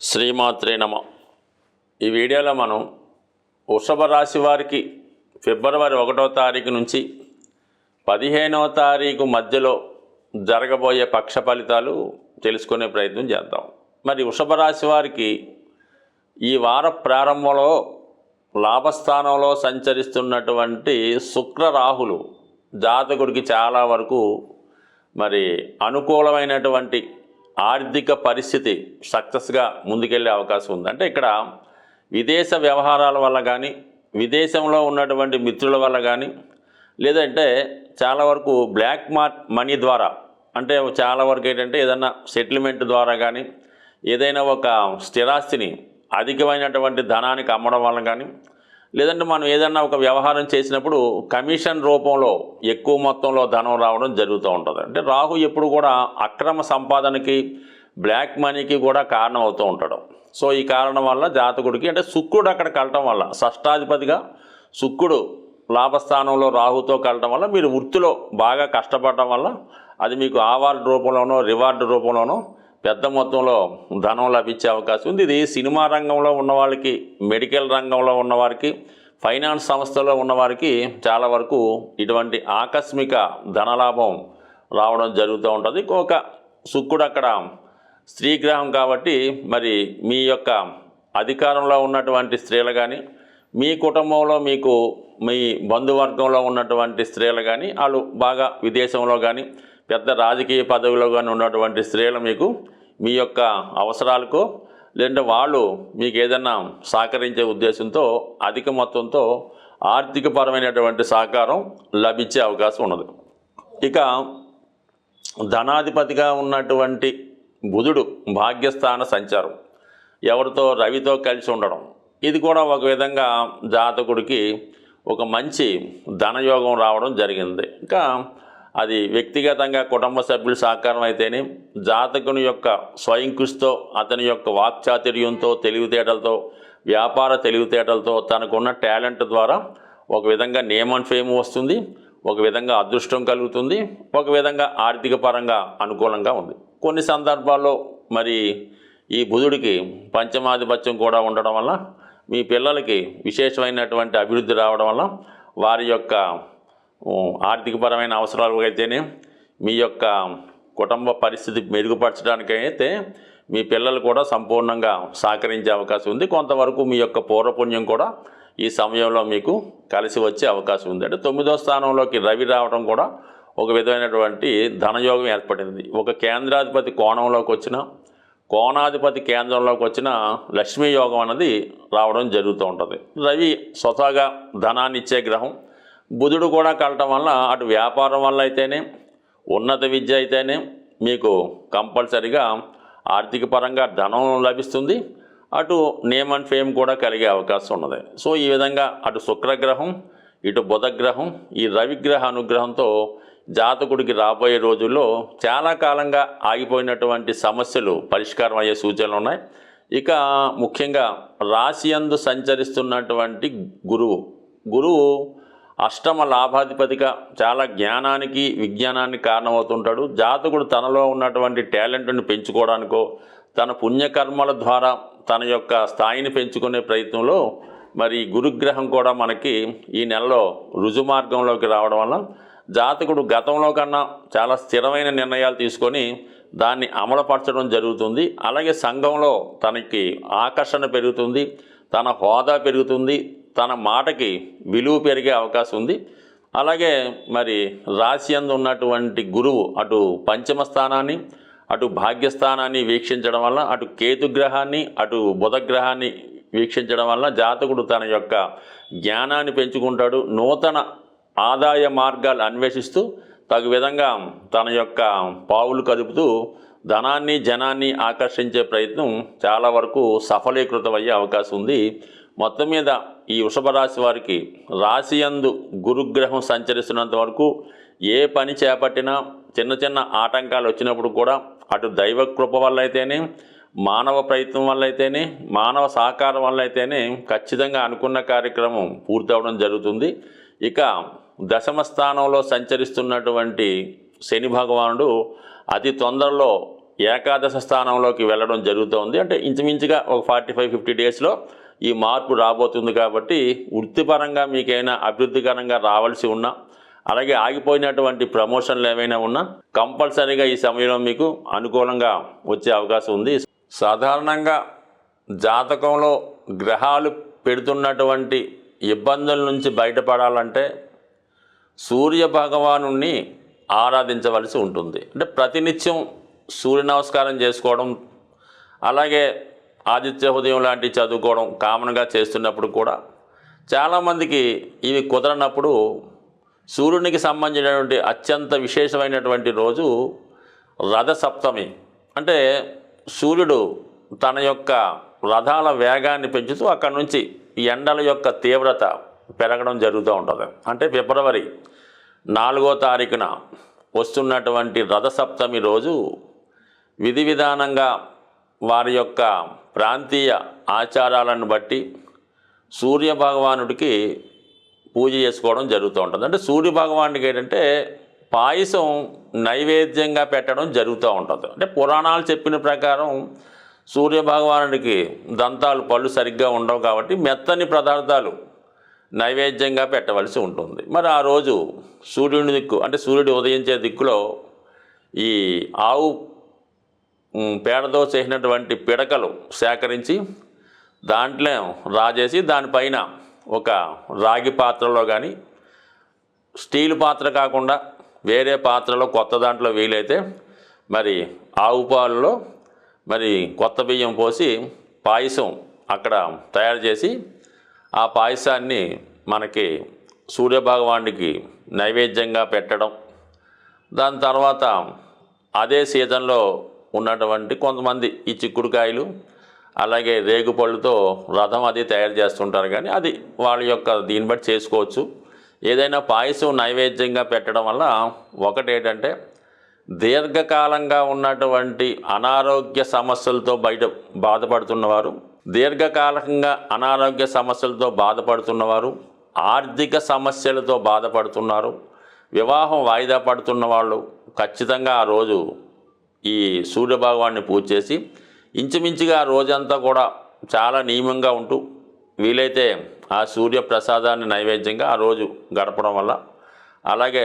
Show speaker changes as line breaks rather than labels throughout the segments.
శ్రీమాత్రే నమ. ఈ వీడియోలో మనం వృషభ రాశి వారికి ఫిబ్రవరి ఒకటో తారీఖు నుంచి పదిహేనవ తారీఖు మధ్యలో జరగబోయే పక్ష ఫలితాలు తెలుసుకునే ప్రయత్నం చేద్దాం. మరి వృషభ రాశి వారికి ఈ వార ప్రారంభంలో లాభస్థానంలో సంచరిస్తున్నటువంటి శుక్ర రాహులు జాతకుడికి చాలా వరకు మరి అనుకూలమైనటువంటి ఆర్థిక పరిస్థితి సక్సెస్గా ముందుకెళ్ళే అవకాశం ఉంది. అంటే ఇక్కడ విదేశ వ్యవహారాల వల్ల కానీ విదేశంలో ఉన్నటువంటి మిత్రుల వల్ల కానీ లేదంటే చాలా వరకు బ్లాక్ మార్క్ మనీ ద్వారా అంటే చాలా వరకు ఏంటంటే ఏదన్నా సెటిల్మెంట్ ద్వారా కానీ ఏదైనా ఒక స్థిరాస్తిని అధికమైనటువంటి ధనానికి అమ్మడం వల్ల కానీ లేదంటే మనం ఏదన్నా ఒక వ్యవహారం చేసినప్పుడు కమిషన్ రూపంలో ఎక్కువ మొత్తంలో ధనం రావడం జరుగుతూ ఉంటుంది. అంటే రాహు ఎప్పుడు కూడా అక్రమ సంపాదనకి బ్లాక్ మనీకి కూడా కారణం అవుతూ ఉంటాడు. సో ఈ కారణం వల్ల జాతకుడికి అంటే శుక్రుడు అక్కడ కలటం వల్ల షష్టాధిపతిగా శుక్రుడు లాభస్థానంలో రాహుతో కలటం వల్ల మీరు వృత్తిలో బాగా కష్టపడటం వల్ల అది మీకు అవార్డు రూపంలోనో రివార్డు రూపంలోనో పెద్ద మొత్తంలో ధనం లభించే అవకాశం ఉంది. ఇది సినిమా రంగంలో ఉన్న వాళ్ళకి మెడికల్ రంగంలో ఉన్నవారికి ఫైనాన్స్ సంస్థలో ఉన్నవారికి చాలా వరకు ఇటువంటి ఆకస్మిక ధనలాభం రావడం జరుగుతూ ఉంటుంది. ఒక శుక్రుడు అక్కడ స్త్రీగ్రహం కాబట్టి మరి మీ యొక్క అధికారంలో ఉన్నటువంటి స్త్రీలు కానీ మీ కుటుంబంలో మీకు మీ బంధువర్గంలో ఉన్నటువంటి స్త్రీలు కానీ వాళ్ళు బాగా విదేశంలో కానీ పెద్ద రాజకీయ పదవిలో కానీ ఉన్నటువంటి స్త్రీలు మీకు మీ యొక్క అవసరాలకు లేదంటే వాళ్ళు మీకు ఏదన్నా సహకరించే ఉద్దేశంతో అధిక మొత్తంతో ఆర్థికపరమైనటువంటి సహకారం లభించే అవకాశం ఉన్నది. ఇక ధనాధిపతిగా ఉన్నటువంటి బుధుడు భాగ్యస్థాన సంచారం. ఎవరితో? రవితో కలిసి ఉండడం. ఇది కూడా ఒక విధంగా జాతకుడికి ఒక మంచి ధనయోగం రావడం జరిగింది. ఇంకా అది వ్యక్తిగతంగా కుటుంబ సభ్యుల సహకారం అయితేనే జాతకుని యొక్క స్వయం కృషితో అతని యొక్క వాక్చాతుర్యంతో తెలివితేటలతో వ్యాపార తెలివితేటలతో తనకున్న టాలెంట్ ద్వారా ఒక విధంగా నేమ్ అండ్ ఫేమ్ వస్తుంది ఒక విధంగా అదృష్టం కలుగుతుంది ఒక విధంగా ఆర్థిక పరంగా అనుకూలంగా ఉంది. కొన్ని సందర్భాల్లో మరి ఈ బుధుడికి పంచమాధిపత్యం కూడా ఉండడం వల్ల మీ పిల్లలకి విశేషమైనటువంటి అభివృద్ధి రావడం వల్ల వారి యొక్క ఆర్థికపరమైన అవసరాలు అయితేనే మీ యొక్క కుటుంబ పరిస్థితి మెరుగుపరచడానికైతే మీ పిల్లలు కూడా సంపూర్ణంగా సహకరించే అవకాశం ఉంది. కొంతవరకు మీ యొక్క పూర్వపుణ్యం కూడా ఈ సమయంలో మీకు కలిసి వచ్చే అవకాశం ఉంది. అంటే తొమ్మిదో స్థానంలోకి రవి రావడం కూడా ఒక విధమైనటువంటి ధనయోగం ఏర్పడింది. ఒక కేంద్రాధిపతి కోణంలోకి వచ్చిన కోణాధిపతి కేంద్రంలోకి వచ్చిన లక్ష్మీ యోగం అనేది రావడం జరుగుతూ ఉంటుంది. రవి స్వతహాగా ధనాన్ని ఇచ్చే గ్రహం బుధుడు కూడా కలటం వల్ల అటు వ్యాపారం వల్ల అయితేనే ఉన్నత విద్య అయితేనే మీకు కంపల్సరిగా ఆర్థిక పరంగా ధనం లభిస్తుంది. అటు నేమ్ అండ్ ఫేమ్ కూడా కలిగే అవకాశం ఉన్నది. సో ఈ విధంగా అటు శుక్రగ్రహం ఇటు బుధగ్రహం ఈ రవిగ్రహ అనుగ్రహంతో జాతకుడికి రాబోయే రోజుల్లో చాలా కాలంగా ఆగిపోయినటువంటి సమస్యలు పరిష్కారం అయ్యే సూచనలు ఉన్నాయి. ఇక ముఖ్యంగా రాశియందు సంచరిస్తున్నటువంటి గురువు గురువు అష్టమ లాభాధిపతిగా చాలా జ్ఞానానికి విజ్ఞానానికి కారణమవుతుంటాడు. జాతకుడు తనలో ఉన్నటువంటి టాలెంట్ని పెంచుకోవడానికో తన పుణ్యకర్మల ద్వారా తన యొక్క స్థాయిని పెంచుకునే ప్రయత్నంలో మరి గురుగ్రహం కూడా మనకి ఈ నెలలో రుజుమార్గంలోకి రావడం వల్ల జాతకుడు గతంలో కన్నా చాలా స్థిరమైన నిర్ణయాలు తీసుకొని దాన్ని అమలుపరచడం జరుగుతుంది. అలాగే సంఘంలో తనకి ఆకర్షణ పెరుగుతుంది. తన హోదా పెరుగుతుంది. తన మాటకి విలువ పెరిగే అవకాశం ఉంది. అలాగే మరి రాశి అందు ఉన్నటువంటి గురువు అటు పంచమ స్థానాన్ని అటు భాగ్యస్థానాన్ని వీక్షించడం వల్ల అటు కేతుగ్రహాన్ని అటు బుధగ్రహాన్ని వీక్షించడం వల్ల జాతకుడు తన యొక్క జ్ఞానాన్ని పెంచుకుంటాడు. నూతన ఆదాయ మార్గాలు అన్వేషిస్తూ తగు విధంగా తన యొక్క పావులు కదుపుతూ ధనాన్ని జనాన్ని ఆకర్షించే ప్రయత్నం చాలా వరకు సఫలీకృతమయ్యే అవకాశం ఉంది. మొత్తం మీద ఈ వృషభ రాశి వారికి రాశి యందు గురుగ్రహం సంచరిస్తున్నంత వరకు ఏ పని చేపట్టినా చిన్న చిన్న ఆటంకాలు వచ్చినప్పుడు కూడా అటు దైవ కృప వల్ల అయితేనే మానవ ప్రయత్నం వల్ల అయితేనే మానవ సహకారం వల్ల అయితేనే ఖచ్చితంగా అనుకున్న కార్యక్రమం పూర్తవడం జరుగుతుంది. ఇక దశమ స్థానంలో సంచరిస్తున్నటువంటి శని భగవానుడు అతి తొందరలో ఏకాదశ స్థానంలోకి వెళ్ళడం జరుగుతోంది. అంటే ఇంచుమించుగా ఒక ఫార్టీ ఫైవ్ ఫిఫ్టీ డేస్లో ఈ మార్పు రాబోతుంది కాబట్టి వృత్తిపరంగా మీకైనా అభివృద్ధికరంగా రావాల్సి ఉన్నా అలాగే ఆగిపోయినటువంటి ప్రమోషన్లు ఏమైనా ఉన్నా కంపల్సరీగా ఈ సమయంలో మీకు అనుకూలంగా వచ్చే అవకాశం ఉంది. సాధారణంగా జాతకంలో గ్రహాలు పెడుతున్నటువంటి ఇబ్బందుల నుంచి బయటపడాలంటే సూర్య భగవాను ఆరాధించవలసి ఉంటుంది. అంటే ప్రతినిత్యం సూర్య నమస్కారం చేసుకోవడం అలాగే ఆదిత్య హృదయం లాంటివి చదువుకోవడం కామన్గా చేస్తున్నప్పుడు కూడా చాలామందికి ఇవి కుదరనప్పుడు సూర్యునికి సంబంధించినటువంటి అత్యంత విశేషమైనటువంటి రోజు రథసప్తమి. అంటే సూర్యుడు తన యొక్క రథాల వేగాన్ని పెంచుతూ అక్కడి నుంచి ఎండల యొక్క తీవ్రత పెరగడం జరుగుతూ ఉంటుంది. అంటే ఫిబ్రవరి నాలుగో తారీఖున వస్తున్నటువంటి రథసప్తమి రోజు విధి విధానంగా వారి యొక్క ప్రాంతీయ ఆచారాలను బట్టి సూర్య భగవానుడికి పూజ చేసుకోవడం జరుగుతూ ఉంటుంది. అంటే సూర్య భగవానుడికి ఏంటంటే పాయసం నైవేద్యంగా పెట్టడం జరుగుతూ ఉంటుంది. అంటే పురాణాలు చెప్పిన ప్రకారం సూర్య భగవానుడికి దంతాలు పళ్ళు సరిగ్గా ఉండవు కాబట్టి మెత్తని పదార్థాలు నైవేద్యంగా పెట్టవలసి ఉంటుంది. మరి ఆ రోజు సూర్యుని దిక్కు అంటే సూర్యుడు ఉదయించే దిక్కులో ఈ ఆవు పేడతో చేసినటువంటి పిడకలు సేకరించి దాంట్లో రాజేసి దానిపైన ఒక రాగి పాత్రలో కానీ స్టీల్ పాత్ర కాకుండా వేరే పాత్రలో కొత్త దాంట్లో వీలైతే మరి ఆవు పాలలో మరి కొత్త బియ్యం పోసి పాయసం అక్కడ తయారు చేసి ఆ పాయసాన్ని మనకి సూర్యభగవానుడికి నైవేద్యంగా పెట్టడం. దాని తర్వాత అదే సీజన్లో ఉన్నటువంటి కొంతమంది ఈ చిక్కుడుకాయలు అలాగే రేగుపళ్ళుతో రథం అది తయారు చేస్తుంటారు. కానీ అది వాళ్ళ యొక్క దీన్ని బట్టి చేసుకోవచ్చు. ఏదైనా పాయసం నైవేద్యంగా పెట్టడం వల్ల ఒకటి ఏంటంటే దీర్ఘకాలంగా ఉన్నటువంటి అనారోగ్య సమస్యలతో బయట బాధపడుతున్నవారు దీర్ఘకాలంగా అనారోగ్య సమస్యలతో బాధపడుతున్నవారు ఆర్థిక సమస్యలతో బాధపడుతున్నారు వివాహం వాయిదా పడుతున్న వాళ్ళు ఖచ్చితంగా ఆ రోజు ఈ సూర్యభగవాన్ని పూజ చేసి ఇంచుమించుగా రోజంతా కూడా చాలా నియమంగా ఉంటూ వీలైతే ఆ సూర్య ప్రసాదాన్ని నైవేద్యంగా ఆ రోజు గడపడం వల్ల అలాగే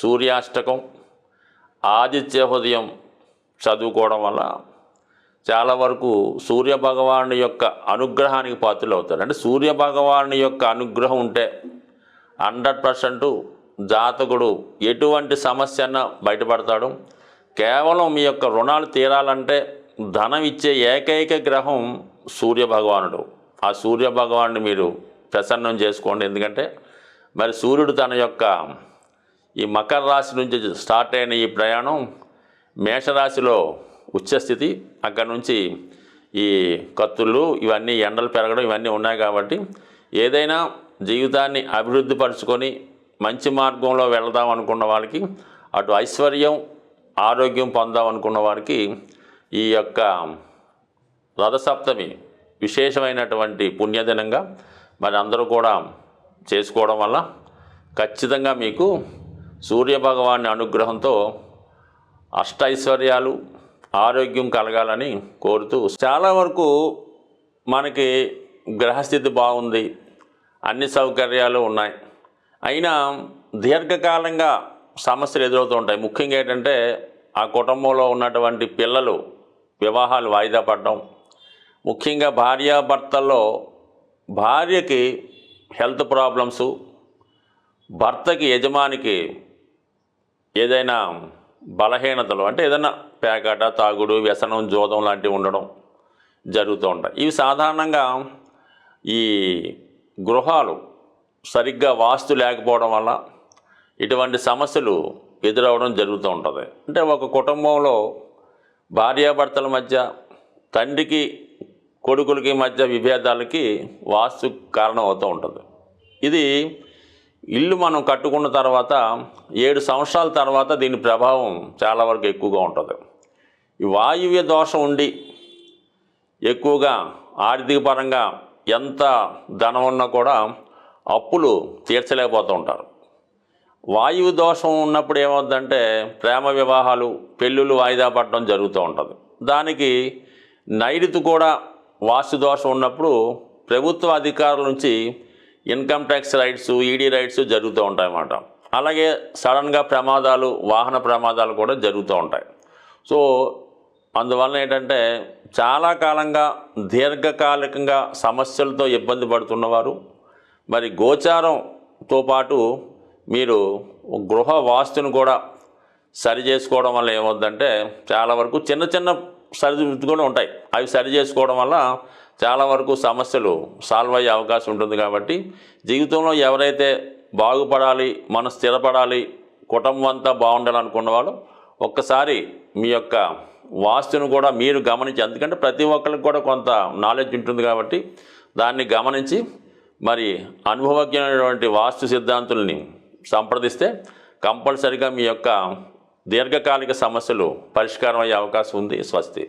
సూర్యాష్టకం ఆదిత్య హృదయం చదువుకోవడం వల్ల చాలా వరకు సూర్య భగవాను యొక్క అనుగ్రహానికి పాత్రలు అవుతారు. అంటే సూర్య భగవాను యొక్క అనుగ్రహం ఉంటే హండ్రెడ్ పర్సెంట్ జాతకుడు ఎటువంటి సమస్యన బయటపడతాడు. కేవలం మీ యొక్క రుణాలు తీరాలంటే ధనం ఇచ్చే ఏకైక గ్రహం సూర్య భగవానుడు ఆ సూర్య భగవాన్ని మీరు ప్రసన్నం చేసుకోండి. ఎందుకంటే మరి సూర్యుడు తన యొక్క ఈ మకర రాశి నుంచి స్టార్ట్ అయిన ఈ ప్రయాణం మేషరాశిలో ఉచ్చస్థితి. అక్కడి నుంచి ఈ కత్తులు ఇవన్నీ ఎండలు పెరగడం ఇవన్నీ ఉన్నాయి కాబట్టి ఏదైనా జీవితాన్ని అభివృద్ధి పరుచుకొని మంచి మార్గంలో వెళదాం అనుకున్న వాళ్ళకి అటు ఐశ్వర్యం ఆరోగ్యం పొందామనుకున్న వారికి ఈ యొక్క రథసప్తమి విశేషమైనటువంటి పుణ్యదినంగా మరి అందరూ కూడా చేసుకోవడం వల్ల ఖచ్చితంగా మీకు సూర్యభగవాని అనుగ్రహంతో అష్టైశ్వర్యాలు ఆరోగ్యం కలగాలని కోరుతూ చాలా వరకు మనకి గ్రహస్థితి బాగుంది. అన్ని సౌకర్యాలు ఉన్నాయి. అయినా దీర్ఘకాలంగా సమస్యలు ఎదురవుతూ ఉంటాయి. ముఖ్యంగా ఏంటంటే ఆ కుటుంబంలో ఉన్నటువంటి పిల్లలు వివాహాలు వాయిదా పడడం. ముఖ్యంగా భార్యాభర్తల్లో భార్యకి హెల్త్ ప్రాబ్లమ్స్ భర్తకి యజమానికి ఏదైనా బలహీనతలు అంటే ఏదైనా పేకాట తాగుడు వ్యసనం జోదం లాంటివి ఉండడం జరుగుతూ ఉంటాయి. ఇవి సాధారణంగా ఈ గృహాలు సరిగ్గా వాస్తు లేకపోవడం వల్ల ఇటువంటి సమస్యలు ఎదురవడం జరుగుతూ ఉంటుంది. అంటే ఒక కుటుంబంలో భార్యాభర్తల మధ్య తండ్రికి కొడుకులకి మధ్య విభేదాలకి వాస్తు కారణం అవుతూ ఉంటుంది. ఇది ఇల్లు మనం కట్టుకున్న తర్వాత ఏడు సంవత్సరాల తర్వాత దీని ప్రభావం చాలా వరకు ఎక్కువగా ఉంటుంది. ఈ వాయువ్య దోషం ఉండి ఎక్కువగా ఆర్థిక పరంగా ఎంత ధనం ఉన్నా కూడా అప్పులు తీర్చలేకపోతూ ఉంటారు. వాయువు దోషం ఉన్నప్పుడు ఏమవుద్దంటే ప్రేమ వివాహాలు పెళ్ళిళ్ళు వాయిదా పడడం జరుగుతూ ఉంటుంది. దానికి నైరుతి కూడా వాస్తు దోషం ఉన్నప్పుడు ప్రభుత్వ అధికారుల నుంచి income tax raids ED raids జరుగుతూ ఉంటాయన్నమాట అలాగే సడన్గా ప్రమాదాలు వాహన ప్రమాదాలు కూడా జరుగుతూ ఉంటాయి. సో అందువలన ఏంటంటే చాలా కాలంగా దీర్ఘకాలికంగా సమస్యలతో ఇబ్బంది పడుతున్నవారు మరి గోచారంతో పాటు మీరు గృహ వాస్తును కూడా సరి చేసుకోవడం వల్ల ఏమవుద్దంటే చాలా వరకు చిన్న చిన్న సరిదిద్దు కూడా ఉంటాయి. అవి సరి చేసుకోవడం వల్ల చాలా వరకు సమస్యలు సాల్వ్ అయ్యే అవకాశం ఉంటుంది కాబట్టి జీవితంలో ఎవరైతే బాగుపడాలి మనం స్థిరపడాలి కుటుంబం అంతా బాగుండాలనుకున్న వాళ్ళు ఒక్కసారి మీ యొక్క వాస్తును కూడా మీరు గమనించి ఎందుకంటే ప్రతి ఒక్కరికి కూడా కొంత నాలెడ్జ్ ఉంటుంది కాబట్టి దాన్ని గమనించి మరి అనుభవజ్ఞమైనటువంటి వాస్తు సిద్ధాంతుల్ని సంప్రదిస్తే కంపల్సరిగా మీ యొక్క దీర్ఘకాలిక సమస్యలు పరిష్కారం అయ్యే అవకాశం ఉంది స్వస్తి.